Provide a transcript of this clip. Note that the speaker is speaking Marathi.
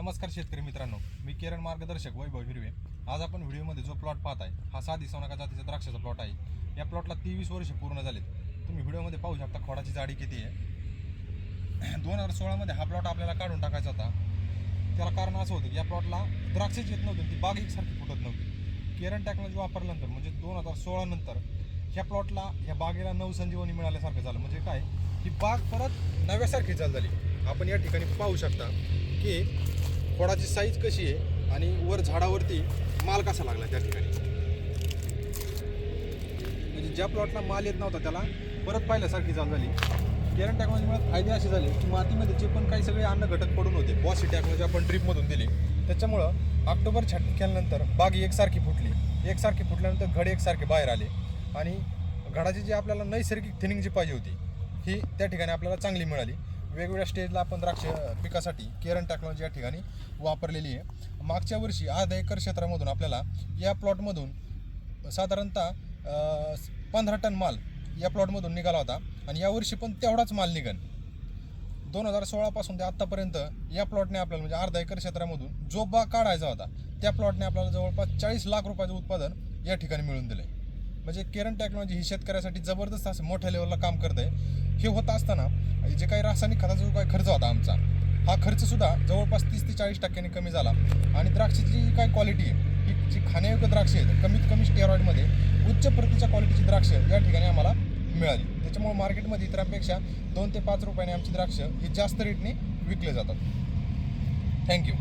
नमस्कार शेतकरी मित्रांनो मी किरण मार्गदर्शक वैभव हिरवे. आज आपण व्हिडिओमध्ये जो प्लॉट पाहत आहे हा साधी सोनाका जातीचा द्राक्षाचा प्लॉट आहे. या प्लॉटला तेवीस वर्ष पूर्ण झालेत. तुम्ही व्हिडिओमध्ये पाहू शकता खोडाची जाडी किती आहे. दोन हजार सोळामध्ये हा प्लॉट आपल्याला काढून टाकायचा होता. त्याला कारण असं होतं की या प्लॉटला द्राक्षच येत नव्हती ती बाग एकसारखी फुटत नव्हती. केरन टेक्नॉलॉजी वापरल्यानंतर म्हणजे दोन हजार सोळानंतर ह्या प्लॉटला ह्या बागेला नवसंजीवनी मिळाल्यासारखं झालं. म्हणजे काय? ही बाग परत नव्यासारखी चाल झाली. आपण या ठिकाणी पाहू शकता की खोडाची साईज कशी आहे आणि वर झाडावरती माल कसा लागला त्या ठिकाणी? म्हणजे ज्या प्लॉटला माल येत नव्हता त्याला परत पाहिल्यासारखी चाल झाली. केरन टेक्नॉलॉजीमुळे फायदे असे झाले की मातीमध्ये जे पण काही सगळे अन्न घटक पडून होते बॉसी टेक्नॉलॉजी आपण ड्रीपमधून दिली त्याच्यामुळं ऑक्टोबर छाटणी केल्यानंतर बाग एकसारखी फुटली. एकसारखी फुटल्यानंतर घड एकसारखे बाहेर आले. आणि घडाची जी आपल्याला नैसर्गिक थिनिंग जी पाहिजे होती ही त्या ठिकाणी आपल्याला चांगली मिळाली. वेगवेगळ्या स्टेजला आपण द्राक्ष पिकासाठी केरन टेक्नॉलॉजी या ठिकाणी वापरलेली आहे. मागच्या वर्षी अर्धा एकर क्षेत्रामधून आपल्याला या प्लॉटमधून साधारणतः पंधरा टन माल या प्लॉटमधून निघाला होता आणि यावर्षी पण तेवढाच माल निघन. दोन हजार सोळापासून ते आत्तापर्यंत या प्लॉटने आपल्याला म्हणजे अर्धा एकर क्षेत्रामधून जो बा काढायचा होता त्या प्लॉटने आपल्याला जवळपास चाळीस लाख रुपयाचं उत्पादन या ठिकाणी मिळून दिलं आहे म्हणजे केरन टेक्नॉलॉजी ही शेतकऱ्यासाठी जबरदस्त असं मोठ्या लेवलला काम करत आहे हे होत असताना जे काही रासायनिक खताचा जो काही खर्च होता आमचा हा खर्चसुद्धा जवळपास तीस ते चाळीस टक्क्यांनी कमी झाला. आणि द्राक्षाची जी काय क्वालिटी आहे ही जी खाण्यायोग्य द्राक्षे आहेत कमीत कमी स्टेरॉइडमध्ये उच्च प्रतीच्या क्वालिटीची द्राक्ष या ठिकाणी आम्हाला मिळाली. त्याच्यामुळे मार्केटमध्ये इतरांपेक्षा दोन ते पाच रुपयाने आमची द्राक्ष ही जास्त रेटने विकले जातात. थँक्यू